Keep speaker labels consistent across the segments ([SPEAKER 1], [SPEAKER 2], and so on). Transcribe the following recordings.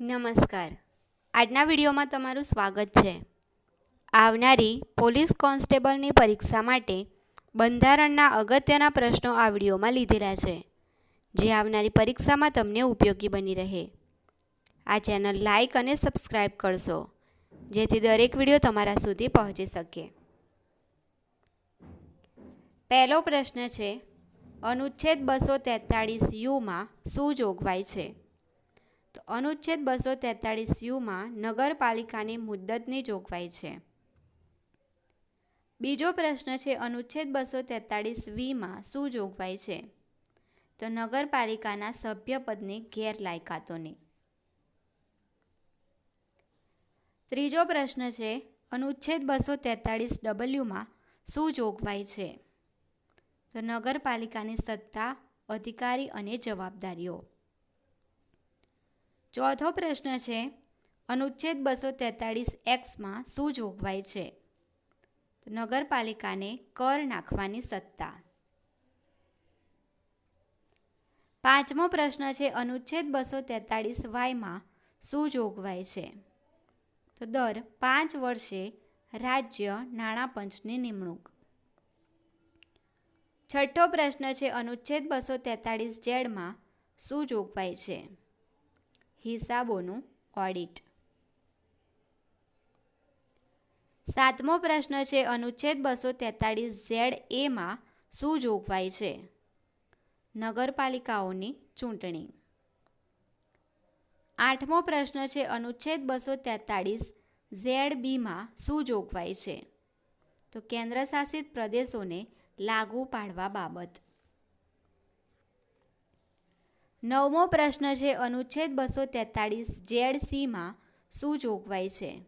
[SPEAKER 1] નમસ્કાર. આજના વિડીયોમાં તમારું સ્વાગત છે. આવનારી પોલીસ કોન્સ્ટેબલની પરીક્ષા માટે બંધારણના અગત્યના પ્રશ્નો આ વિડીયોમાં લીધેલા છે, જે આવનારી પરીક્ષામાં તમને ઉપયોગી બની રહે. આ ચેનલ લાઇક અને સબસ્ક્રાઇબ કરશો, જેથી દરેક વીડિયો તમારા સુધી પહોંચી શકે. પહેલો પ્રશ્ન છે, અનુચ્છેદ બસો તેતાળીસ યુમાં શું જોગવાઈ છે? અનુચ્છેદ બસો તેતાળીસ યુમાં નગરપાલિકાની મુદ્દતની જોગવાઈ છે. બીજો પ્રશ્ન છે, અનુચ્છેદ બસો તેતાળીસ વીમાં શું જોગવાઈ છે? તો નગરપાલિકાના સભ્યપદની ગેરલાયકાતોની. ત્રીજો પ્રશ્ન છે, અનુચ્છેદ બસો તેતાળીસ ડબલ્યુમાં શું જોગવાઈ છે? તો નગરપાલિકાની સત્તા, અધિકારી અને જવાબદારીઓ. ચોથો પ્રશ્ન છે, અનુચ્છેદ બસો તેતાળીસ એક્સમાં શું જોગવાઈ છે? નગરપાલિકાને કર નાખવાની સત્તા. પાંચમો પ્રશ્ન છે, અનુચ્છેદ બસો તેતાળીસ વાયમાં શું જોગવાઈ છે? તો દર પાંચ વર્ષે રાજ્ય નાણાં પંચની નિમણૂક. છઠ્ઠો પ્રશ્ન છે, અનુચ્છેદ બસો તેતાળીસ જેડમાં શું જોગવાઈ છે? હિસાબોનું ઓડિટ. સાતમો પ્રશ્ન છે, અનુચ્છેદ બસો તેતાળીસ ઝેડ એમાં શું જોગવાઈ છે? નગરપાલિકાઓની ચૂંટણી. આઠમો પ્રશ્ન છે, અનુચ્છેદ બસો તેતાળીસ ઝેડ બીમાં શું જોગવાઈ છે? તો કેન્દ્રશાસિત પ્રદેશોને લાગુ પાડવા બાબત. નવમો પ્રશ્ન છે, અનુચ્છેદ બસો તેતાળીસ જેડ સીમાં શું જોગવાઈ છે?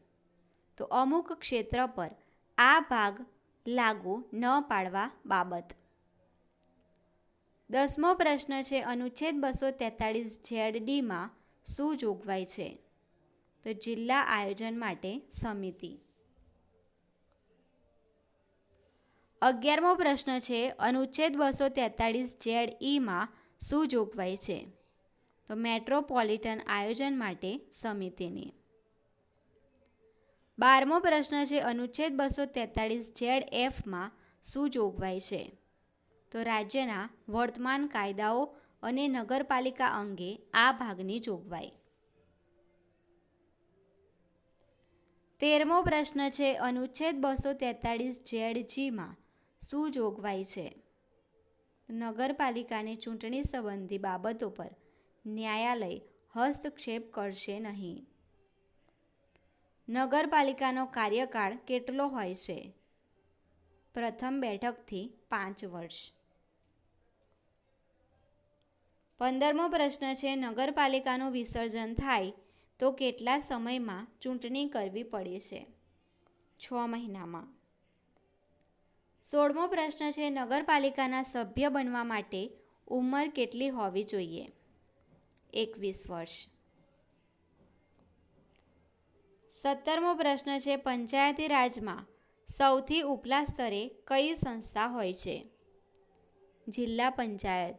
[SPEAKER 1] તો અમુક ક્ષેત્ર પર આ ભાગ લાગુ ન પાડવા બાબત. દસમો પ્રશ્ન છે, અનુચ્છેદ બસો તેતાળીસ જેડ ડીમાં શું જોગવાઈ છે? તો જિલ્લા આયોજન માટે સમિતિ. અગિયારમો પ્રશ્ન છે, અનુચ્છેદ બસો તેતાળીસ જેડ ઈમાં શું જોગવાઈ છે? તો મેટ્રોપોલિટન આયોજન માટે સમિતિની. બારમો પ્રશ્ન છે, અનુચ્છેદ બસો તેતાળીસ જેડ એફમાં શું જોગવાઈ છે? તો રાજ્યના વર્તમાન કાયદાઓ અને નગરપાલિકા અંગે આ ભાગની જોગવાઈ. તેરમો પ્રશ્ન છે, અનુચ્છેદ બસો તેતાળીસ જેડ જીમાં શું જોગવાઈ છે? નગરપાલિકાની ચૂંટણી સંબંધી બાબતો પર ન્યાયાલય હસ્તક્ષેપ કરશે નહીં. નગરપાલિકાનો કાર્યકાળ કેટલો હોય છે? પ્રથમ બેઠકથી પાંચ વર્ષ. પંદરમો પ્રશ્ન છે, નગરપાલિકાનું વિસર્જન થાય તો કેટલા સમયમાં ચૂંટણી કરવી પડે છે? છ મહિનામાં. સોળમો પ્રશ્ન છે, નગરપાલિકાના સભ્ય બનવા માટે ઉંમર કેટલી હોવી જોઈએ? એકવીસ વર્ષ. સત્તરમો પ્રશ્ન છે, પંચાયતી રાજમાં સૌથી ઉપલા સ્તરે કઈ સંસ્થા હોય છે? જિલ્લા પંચાયત.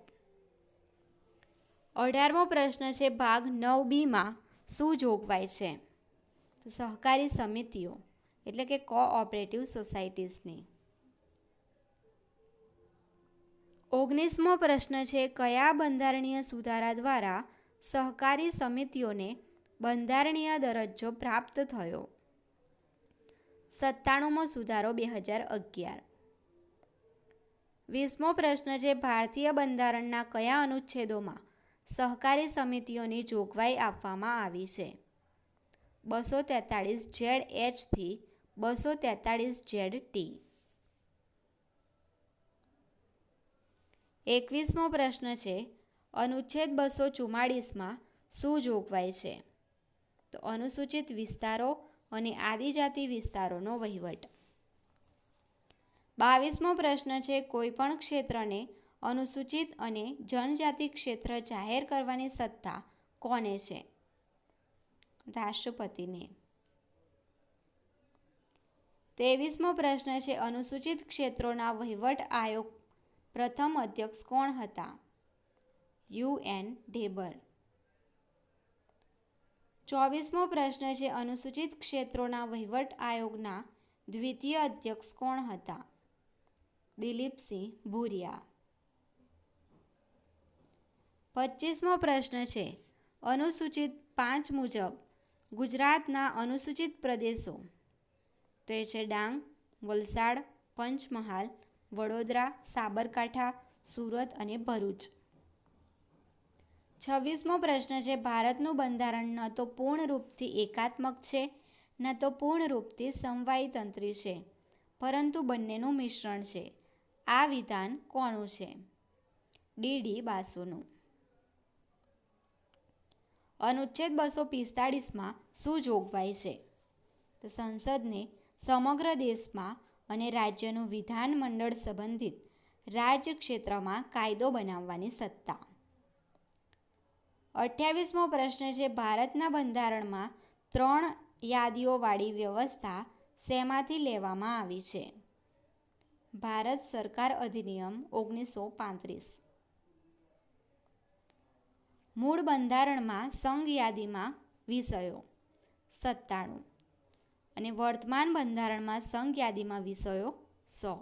[SPEAKER 1] અઢારમો પ્રશ્ન છે, ભાગ નવ બીમાં શું જોગવાઈ છે? સહકારી સમિતિઓ, એટલે કે કોઓપરેટિવ સોસાયટીઝની. ઓગણીસમો પ્રશ્ન છે, કયા બંધારણીય સુધારા દ્વારા સહકારી સમિતિઓને બંધારણીય દરજ્જો પ્રાપ્ત થયો? સત્તાણુંમો સુધારો બે હજાર અગિયાર. વીસમો પ્રશ્ન છે, ભારતીય બંધારણના કયા અનુચ્છેદોમાં સહકારી સમિતિઓની જોગવાઈ આપવામાં આવી છે? બસો તેતાળીસ જેડ એચથી બસો તેતાળીસ જેડ ટી. એકવીસમો પ્રશ્ન છે, અનુચ્છેદ બસો ચુમ્માળીસમાં શું જોગવાઈ છે? તો અનુસૂચિત વિસ્તારો અને આદિજાતિ વિસ્તારોનો વહીવટ. બાવીસમો પ્રશ્ન છે, કોઈપણ ક્ષેત્રને અનુસૂચિત અને જનજાતિ ક્ષેત્ર જાહેર કરવાની સત્તા કોને છે? રાષ્ટ્રપતિને. ત્રેવીસમો પ્રશ્ન છે, અનુસૂચિત ક્ષેત્રોના વહીવટ આયોગ પ્રથમ અધ્યક્ષ કોણ હતા? U N Dhebar. ચોવીસમો પ્રશ્ન છે, અનુસૂચિત ક્ષેત્રોના વહીવટ આયોગના દ્વિતીય અધ્યક્ષ કોણ હતા? દિલીપસિંહ ભૂરિયા. પચીસમો પ્રશ્ન છે, અનુસૂચિત પાંચ મુજબ ગુજરાતના અનુસૂચિત પ્રદેશો. તો છે ડાંગ, વલસાડ, પંચમહાલ વડોદરા, સાબરકાંઠા, સુરત અને ભરૂચ. છવ્વીસમો પ્રશ્ન છે, ભારતનું બંધારણ ન તો પૂર્ણ રૂપથી એકાત્મક છે, ન તો પૂર્ણ રૂપથી સમવાયતંત્રી છે, પરંતુ બંનેનું મિશ્રણ છે. આ વિધાન કોનું છે? ડીડી બાસુનું. અનુચ્છેદ બસો પિસ્તાળીસમાં શું જોગવાઈ છે? તો સંસદને સમગ્ર દેશમાં અને રાજ્યનું વિધાનમંડળ સંબંધિત રાજ્ય ક્ષેત્રમાં કાયદો બનાવવાની સત્તા. અઠ્યાવીસમો પ્રશ્ન છે, ભારતના બંધારણમાં ત્રણ યાદીઓવાળી વ્યવસ્થા શેમાંથી લેવામાં આવી છે? ભારત સરકાર અધિનિયમ ઓગણીસો પાંત્રીસ. મૂળ બંધારણમાં સંઘ યાદીમાં વિષયો. સત્તાણું. અને વર્તમાન બંધારણમાં સંઘ યાદીમાં વિષયો સો.